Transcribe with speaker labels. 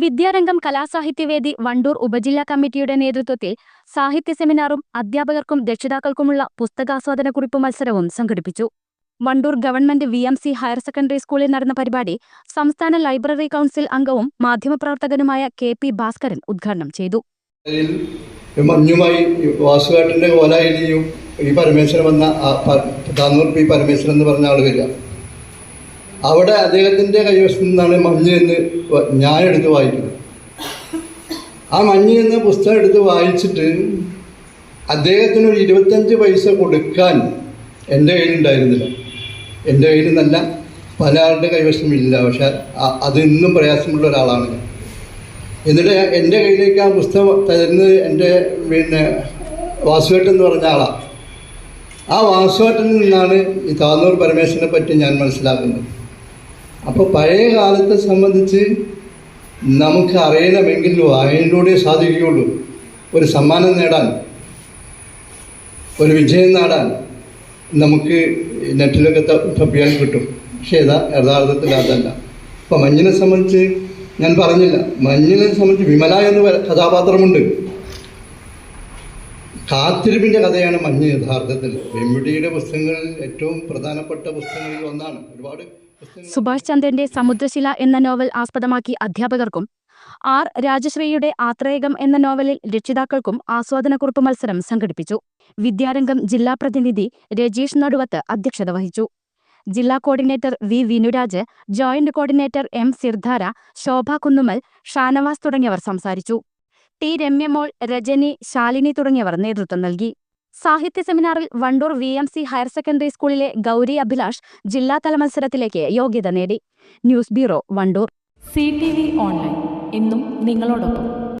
Speaker 1: വിദ്യാരംഗം കലാസാഹിത്യവേദി വണ്ടൂർ ഉപജില്ലാ കമ്മിറ്റിയുടെ നേതൃത്വത്തിൽ സാഹിത്യ സെമിനാറും അധ്യാപകർക്കും രക്ഷിതാക്കൾക്കുമുള്ള പുസ്തകാസ്വാദന കുറിപ്പ് മത്സരവും സംഘടിപ്പിച്ചു. Wandoor government V M C higher secondary സ്കൂളിൽ നടന്ന പരിപാടി സംസ്ഥാന ലൈബ്രറി കൗൺസിൽ അംഗവും മാധ്യമപ്രവർത്തകനുമായ കെ പി ഭാസ്കരൻ ഉദ്ഘാടനം ചെയ്തു.
Speaker 2: മഞ്ഞുമായി വാസുകാട്ടിന്റെ കോലായിലിയും ഈ പരമേശ്വരൻ പി പരമേശ്വരൻ എന്ന് പറഞ്ഞ ആൾ വരിക. അവിടെ അദ്ദേഹത്തിന്റെ കൈവശത്തു നിന്നാണ് മഞ്ഞ് എന്ന് ഞാൻ എടുത്ത് വായിക്കുന്നത്. ആ മഞ്ഞ് എന്ന പുസ്തകം എടുത്ത് വായിച്ചിട്ട് അദ്ദേഹത്തിന് ഒരു ഇരുപത്തഞ്ച് പൈസ കൊടുക്കാൻ എന്റെ കയ്യിലുണ്ടായിരുന്നില്ല എന്റെ കയ്യിൽ നിന്നല്ല പല ആളുടെ കൈവശമില്ല പക്ഷെ അത് ഇന്നും പ്രയാസമുള്ള ഒരാളാണ് ഞാൻ. എന്നിട്ട് എന്റെ കയ്യിലേക്ക് ആ പുസ്തകം തരുന്നത് എന്റെ പിന്നെ വാസുവേട്ടൻ എന്ന് പറഞ്ഞ ആളാണ് ആ വാസുവേട്ടനിൽ നിന്നാണ് ഈ താന്നൂർ പരമേശ്വരനെ പറ്റി ഞാൻ മനസ്സിലാക്കുന്നത്. അപ്പോൾ പഴയ കാലത്തെ സംബന്ധിച്ച് നമുക്ക് അറിയണമെങ്കിൽ വായനയിലൂടെ സാധിക്കുകയുള്ളൂ. ഒരു സമ്മാനം നേടാൻ ഒരു വിജയം നേടാൻ നമുക്ക് നെറ്റിലൊക്കെ തപ്പിയാൽ കിട്ടും. പക്ഷേ ഇതാ യഥാർത്ഥത്തിൽ അതല്ല. അപ്പോൾ മഞ്ഞിനെ സംബന്ധിച്ച് ഞാൻ പറഞ്ഞില്ല. മഞ്ഞിനെ സംബന്ധിച്ച് വിമല എന്ന കഥാപാത്രമുണ്ട്. കാത്തിരിപ്പിന്റെ കഥയാണ് മഞ്ഞ് യഥാർത്ഥത്തിൽ. വെമ്പിടിയുടെ പുസ്തകങ്ങളിൽ ഏറ്റവും പ്രധാനപ്പെട്ട പുസ്തകങ്ങളിൽ ഒന്നാണ്. ഒരുപാട്
Speaker 1: സുഭാഷ് ചന്ദ്രന്റെ സമുദ്രശില എന്ന നോവൽ ആസ്പദമാക്കി അധ്യാപകർക്കും ആർ രാജശ്രീയുടെ ആത്രേകം എന്ന നോവലിൽ രക്ഷിതാക്കൾക്കും ആസ്വാദനക്കുറിപ്പ് മത്സരം സംഘടിപ്പിച്ചു. വിദ്യാരംഗം ജില്ലാ പ്രതിനിധി രജീഷ് നടുവത്ത് അധ്യക്ഷത വഹിച്ചു. ജില്ലാ coordinator V Vinuraj joint coordinator M സിർധാര Shobha Kunnumal Shanavas തുടങ്ങിയവർ സംസാരിച്ചു. ടി രമ്യമോൾ രജനി ശാലിനി തുടങ്ങിയവർ നേതൃത്വം നൽകി. സാഹിത്യ സെമിനാറിൽ Wandoor V M C higher secondary സ്കൂളിലെ ഗൗരി അഭിലാഷ് ജില്ലാതല മത്സരത്തിലേക്ക് യോഗ്യത നേടി. News bureau Wandoor.
Speaker 3: C T V online. ഇന്നും നിങ്ങളോടൊപ്പം.